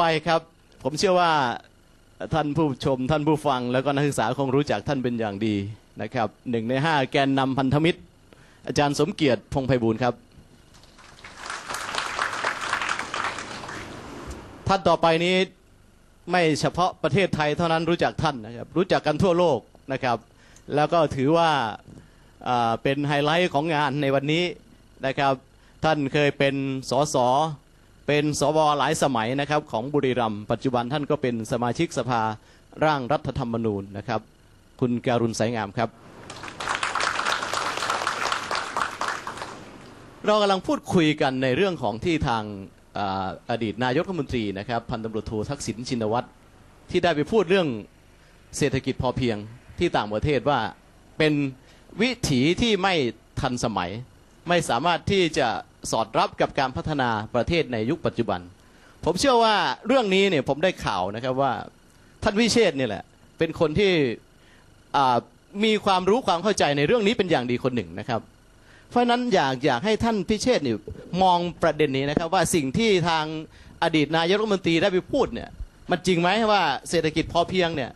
ไปครับ ผมเชื่อว่าท่านผู้ชมท่านผู้ฟัง แล้วก็นักศึกษาคงรู้จักท่านเป็นอย่างดีนะครับหนึ่งในห้าแกนนำพันธมิตร อาจารย์สมเกียรติพงไพบูลย์ครับ ท่านต่อไปนี้ไม่เฉพาะประเทศไทยเท่านั้นรู้จักท่านนะครับรู้จักกันทั่วโลกนะครับ แล้วก็ถือว่าเป็นไฮไลท์ของงานในวันนี้นะครับ ท่านเคยเป็นสส เป็นสวหลายสมัยนะครับของบุรีรัมย์ปัจจุบันท่านก็เป็นสมาชิกสภาร่างรัฐธรรมนูญนะครับ คุณการุณสายงามครับ เรากำลังพูดคุยกันในเรื่องของที่ทางอาอดีตนายกรัฐมนตรีนะครับพันตำรวจโททักษิณชินวัตรที่ได้ไปพูดเรื่องเศรษฐกิจพอเพียงที่ต่างประเทศว่าเป็นวิถีที่ไม่ทันสมัย ไม่สามารถที่จะสอดรับกับการพัฒนาประเทศในยุคปัจจุบัน ผมเชื่อว่าเรื่องนี้เนี่ยผมได้ข่าวนะครับว่าท่านวิเชษเนี่ยแหละ เป็นคนที่มีความรู้ความเข้าใจในเรื่องนี้เป็นอย่างดีคนหนึ่งนะครับ เพราะนั้นอยากอยากให้ท่านพิเชษฐ์นี่มองประเด็นนี้นะครับว่าสิ่งที่ทางอดีตนายกรัฐมนตรีได้ไปพูดเนี่ยมันจริงไหมว่าเศรษฐกิจพอเพียงเนี่ย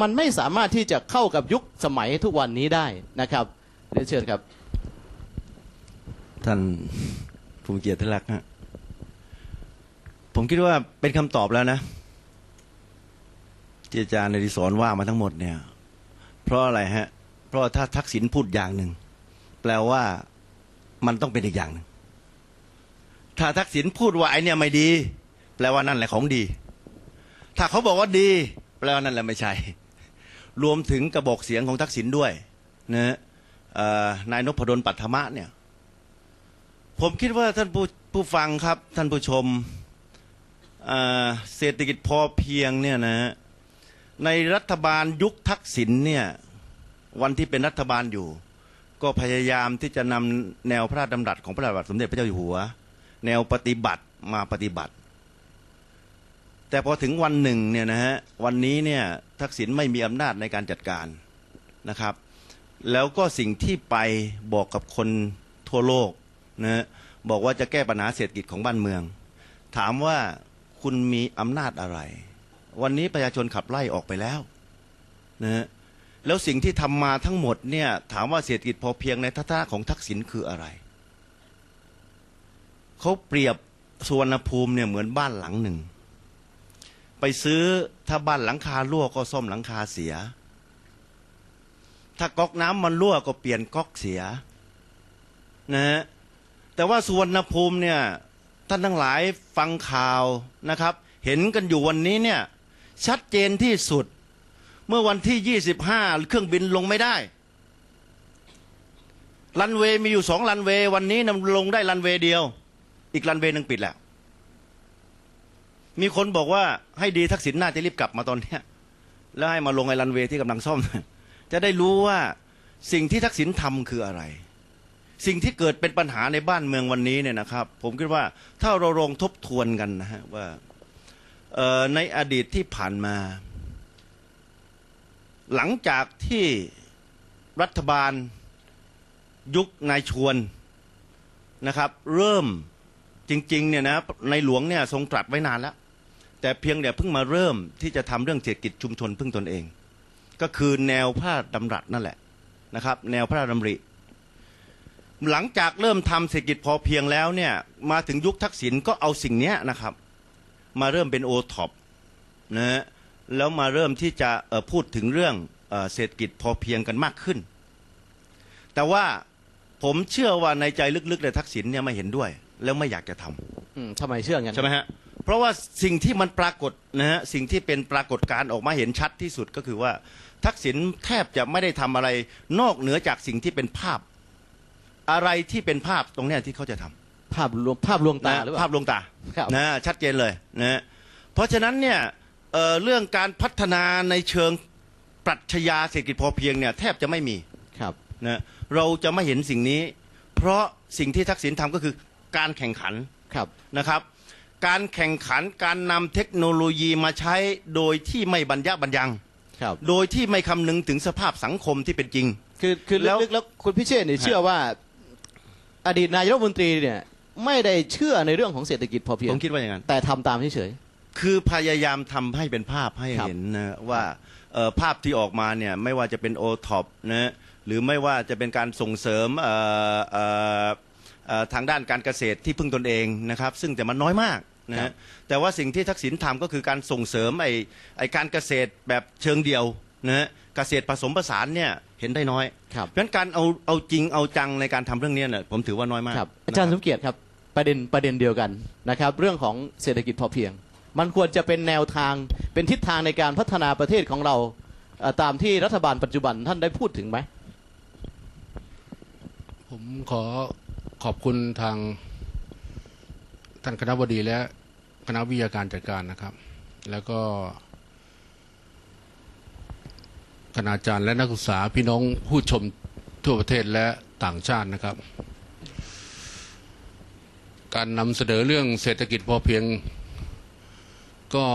มันไม่สามารถที่จะเข้ากับยุคสมัยทุกวันนี้ได้นะครับเรียนเชิญครับ ท่านภูมิเกียรติรักฮะผมคิดว่าเป็นคำตอบแล้วนะที่อาจารย์นริศรว่ามาทั้งหมดเนี่ย เพราะอะไรฮะ เพราะถ้าทักษิณพูดอย่างหนึ่ง แปลว่ามันต้องเป็นอีกอย่างหนึ่งถ้าทักษิณพูดว่าไอเนี่ยไม่ดี แปลว่านั่นแหละของดี ถ้าเขาบอกว่าดี แปลว่านั่นแหละไม่ใช่ รวมถึงกระบอกเสียงของทักษิณด้วยนะฮะนายนพดลปัทมะเนี่ย ผมคิดว่าท่านผู้ผู้ฟังครับ ท่านผู้ชมเศรษฐกิจพอเพียงเนี่ยนะฮะในรัฐบาลยุคทักษิณเนี่ยวันที่เป็นรัฐบาลอยู่ ก็พยายามที่จะนำแนวพระราชดำรัสของพระบาทสมเด็จพระเจ้าอยู่หัว แนวปฏิบัติมาปฏิบัติ แต่พอถึงวันหนึ่งเนี่ยนะฮะวันนี้เนี่ยทักษิณไม่มีอำนาจในการจัดการนะครับ แล้วก็สิ่งที่ไปบอกกับคนทั่วโลก นะบอกว่าจะแก้ปัญหาเศรษฐกิจของบ้านเมือง ถามว่าคุณมีอำนาจอะไร วันนี้ประชาชนขับไล่ออกไปแล้วนะฮะแล้วสิ่งที่ทำมาทั้งหมดเนี่ยถามว่าเศรษฐกิจพอเพียงในทัศนะของทักษิณคืออะไร เขาเปรียบสุวรรณภูมิเนี่ยเหมือนบ้านหลังหนึ่ง ไปซื้อถ้าบ้านหลังคารั่วก็ซ่อมหลังคาเสีย ถ้าก๊อกน้ำมันรั่วก็เปลี่ยนก๊อกเสีย นะฮะ แต่ว่าสุวรรณภูมิเนี่ยท่านทั้งหลายฟังข่าวนะครับ เห็นกันอยู่วันนี้เนี่ยชัดเจนที่สุด เมื่อวันที่ 25 เครื่องบินลงไม่ได้รันเวย์มีอยู่สองรันเวย์วันนี้นำลงได้รันเวย์เดียว อีกรันเวย์หนึ่งปิดแล้ว มีคนบอกว่าให้ดีทักษิณน่าจะรีบกลับมาตอนเนี้ยแล้วให้มาลงไอ้รันเวย์ที่กำลังซ่อม จะได้รู้ว่าสิ่งที่ทักษิณทำคืออะไร สิ่งที่เกิดเป็นปัญหาในบ้านเมืองวันนี้เนี่ยนะครับ ผมคิดว่าถ้าเราลองทบทวนกันนะฮะว่าในอดีตที่ผ่านมา หลังจากที่รัฐบาลยุคนายชวนนะครับ เริ่มจริงๆเนี่ยนะในหลวงเนี่ยทรงตรัสไว้นานแล้ว แต่เพียงเดี๋ยวเพิ่งมาเริ่มที่จะทำเรื่องเศรษฐกิจชุมชนพึ่งตนเอง ก็คือแนวพระราชดำรัสนั่นแหละนะครับ แนวพระราชดำริ หลังจากเริ่มทำเศรษฐกิจพอเพียงแล้วเนี่ยมาถึงยุคทักษิณก็เอาสิ่งเนี้ยนะครับ มาเริ่มเป็นโอท็อปนะฮะแล้วมาเริ่มที่จะเอ่อพูดถึงเรื่องเอ่อเศรษฐกิจพอเพียงกันมากขึ้น แต่ว่าผมเชื่อว่าในใจลึกๆในยทักษิณเนี่ยไม่เห็นด้วย แล้วไม่อยากจะทำ อืมทำไมเชื่องั้น ใช่ไหมฮะ เพราะว่าสิ่งที่มันปรากฏนะฮะสิ่งที่เป็นปรากฏการณ์ออกมาเห็นชัดที่สุดก็คือว่า ทักษิณแทบจะไม่ได้ทำอะไรนอกเหนือจากสิ่งที่เป็นภาพ อะไรที่เป็นภาพตรงเนี้ยที่เขาจะทำ ภาพลวงภาพลวงตานะหรือเปล่า ภาพลวงตาครับ นะชัดเจนเลยนะฮะเพราะฉะนั้นเนี่ยเอ่อเรื่องการพัฒนาในเชิงปรัชญาเศรษฐกิจพอเพียงเนี่ยแทบจะไม่มีครับ นะเราจะไม่เห็นสิ่งนี้ เพราะสิ่งที่ทักษิณทำก็คือการแข่งขันครับ นะครับ การแข่งขันการนำเทคโนโลยีมาใช้โดยที่ไม่บรรยะบรรยัง ครับ โดยที่ไม่คำนึงถึงสภาพสังคมที่เป็นจริง คือคือแล้ว ลึกๆแล้วคุณพิเชษฐ์เนี่ยเชื่อว่า อดีตนายกรัฐมนตรีเนี่ยไม่ได้เชื่อในเรื่องของเศรษฐกิจพอเพียผงมคิดว่าอย่างนั้นแต่ทำตามเฉยคือพยายามทำให้เป็นภาพให้ครับเห็นนะว่าเอ่อภาพที่ออกมาเนี่ยไม่ว่าจะเป็นโอท็อปนะหรือไม่ว่าจะเป็นการส่งเสริมเอ่อเอ่อเอ่อทางด้านการเกษตรที่พึ่งตนเองนะครับ ซึ่งแต่มันน้อยมากนะครัฮะบแต่ว่าสิ่งที่ทักษิณทำก็คือการส่งเสริมไอ้ไอ้การเกษตรแบบเชิงเดียว นะฮะเกษตรผสมผสานเนี่ยเห็นได้น้อย ครับ เพราะฉะนั้นการเอาเอาจริงเอาจังในการทำเรื่องเนี้ยเนี่ยผมถือว่าน้อยมากครับอาจารย์สนะคมเกียรติครับประเด็นประเด็นเดียวกันนะครับ เรื่องของเศรษฐกิจพอเพียง มันควรจะเป็นแนวทางเป็นทิศทางในการพัฒนาประเทศของเราเอ่อตามที่รัฐบาลปัจจุบันท่านได้พูดถึงไหม ผมขอขอบคุณทางท่านคณะบดีและคณะวิทยาการจัดการนะครับ แล้วก็ คณาจารย์และนักศึกษาพี่น้องผู้ชมทั่วประเทศและต่างชาตินะครับ การนำเสนอเรื่องเศรษฐกิจพอเพียง ก็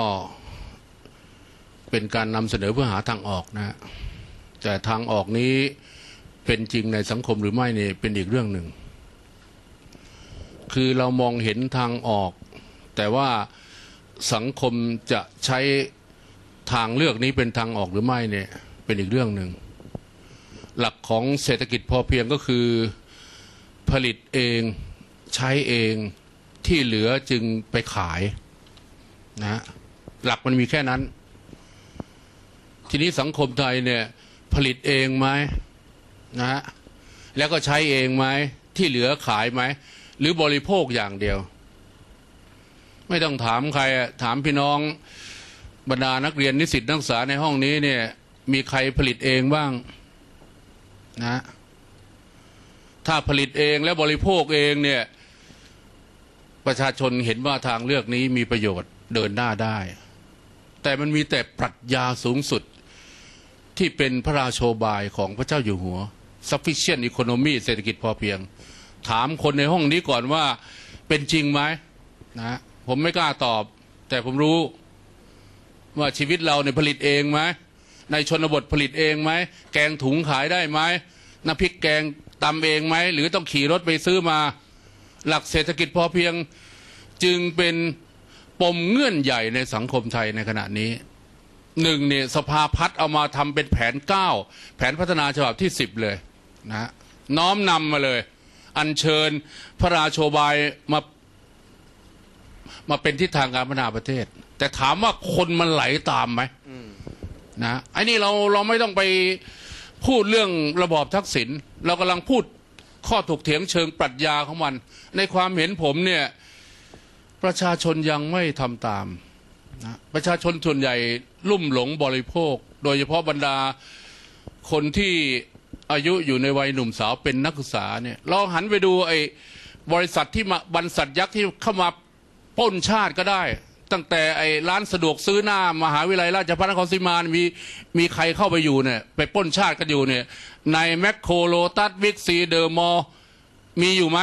เป็นการนำเสนอเพื่อหาทางออกนะฮะแต่ทางออกนี้เป็นจริงในสังคมหรือไม่เนี่ยเป็นอีกเรื่องหนึ่ง คือเรามองเห็นทางออก แต่ว่าสังคมจะใช้ทางเลือกนี้เป็นทางออกหรือไม่เนี่ย เป็นอีกเรื่องหนึ่ง หลักของเศรษฐกิจพอเพียงก็คือผลิตเองใช้เองที่เหลือจึงไปขายนะฮะหลักมันมีแค่นั้น ทีนี้สังคมไทยเนี่ย ผลิตเองไหมนะฮะแล้วก็ใช้เองไหมที่เหลือขายไหม หรือบริโภคอย่างเดียว ไม่ต้องถามใครถามพี่น้องบรรดานักเรียนนิสิตนักศึกษาในห้องนี้เนี่ย มีใครผลิตเองบ้างนะ ถ้าผลิตเองและบริโภคเองเนี่ย ประชาชนเห็นว่าทางเลือกนี้มีประโยชน์เดินหน้าได้ แต่มันมีแต่ปรัชญาสูงสุดที่เป็นพระราโชบายของพระเจ้าอยู่หัว sufficient economy เศรษฐกิจพอเพียง ถามคนในห้องนี้ก่อนว่าเป็นจริงไหมนะผมไม่กล้าตอบ แต่ผมรู้ว่าชีวิตเราเนี่ยผลิตเองไหม ในชนบทผลิตเองไหมแกงถุงขายได้ไหมน้ำพริกแกงตำเองไหมหรือต้องขี่รถไปซื้อมา หลักเศรษฐกิจพอเพียงจึงเป็นปมเงื่อนใหญ่ในสังคมไทยในขณะนี้หนึ่งเนี่ยสภาพัฒน์เอามาทำเป็นแผนเก้าแผนพัฒนาฉบับที่สิบเลยนะฮะน้อมนำมาเลย อัญเชิญพระราโชบายมามาเป็นทิศทางการพัฒนาประเทศ แต่ถามว่าคนมันไหลตามไหม นะไอ้นี่เราเราไม่ต้องไปพูดเรื่องระบอบทักษิณเรากำลังพูดข้อถกเถียงเชิงปรัชญาของมัน ในความเห็นผมเนี่ยประชาชนยังไม่ทำตามนะประชาชนส่วนใหญ่ลุ่มหลงบริโภค โดยเฉพาะบรรดาคนที่อายุอยู่ในวัยหนุ่มสาวเป็นนักศึกษาเนี่ยลองหันไปดูไอ้บริษัทที่มาบริษัทยักษ์ที่เข้ามาป้นชาติก็ได้ ตั้งแต่ไอ้ร้านสะดวกซื้อหน้ามหาวิทยาลัยราชภัฏนครศรีมามีมีใครเข้าไปอยู่เนี่ยไปปล้นชาติกันอยู่เนี่ยในแมคโครโลตัสวิกซีเดอร์มอลมีอยู่ไหม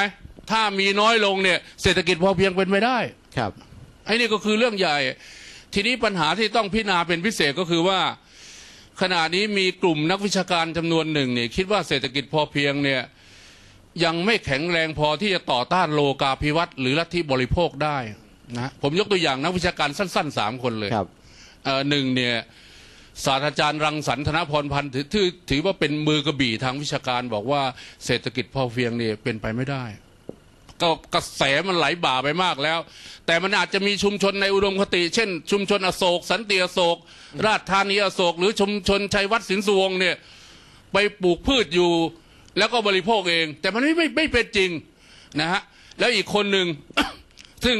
ถ้ามีน้อยลงเนี่ยเศรษฐกิจพอเพียงเป็นไม่ได้ครับไอ้นี่ก็คือเรื่องใหญ่ ทีนี้ปัญหาที่ต้องพิจารณาเป็นพิเศษก็คือว่า ขณะนี้มีกลุ่มนักวิชาการจำนวนหนึ่งเนี่ยคิดว่าเศรษฐกิจพอเพียงเนี่ยยังไม่แข็งแรงพอที่จะต่อต้านโลกาภิวัตน์หรือลัทธิบริโภคได้ นะผมยกตัวอย่างนักวิชาการสั้นๆสามคนเลยครับเอ่อหนึ่งเนี่ยศาสตราจารย์รังสรรค์ธนพรพันธ์ถือถือถือว่าเป็นมือกระบี่ทางวิชาการบอกว่าเศรษฐกิจพอเพียงเนี่ยเป็นไปไม่ได้ ก็กระแสมันไหลบ่าไปมากแล้ว แต่มันอาจจะมีชุมชนในอุดมคติ เช่น ชุมชนอโศก สันติอโศก ราชธานีอโศก หรือชุมชนชัยวัฒน์สินสุวงศ์เนี่ยไปปลูกพืชอยู่ แล้วก็บริโภคเอง แต่มันไม่ไม่ไม่เป็นจริงนะฮะแล้วอีกคนหนึ่ง ซึ่ง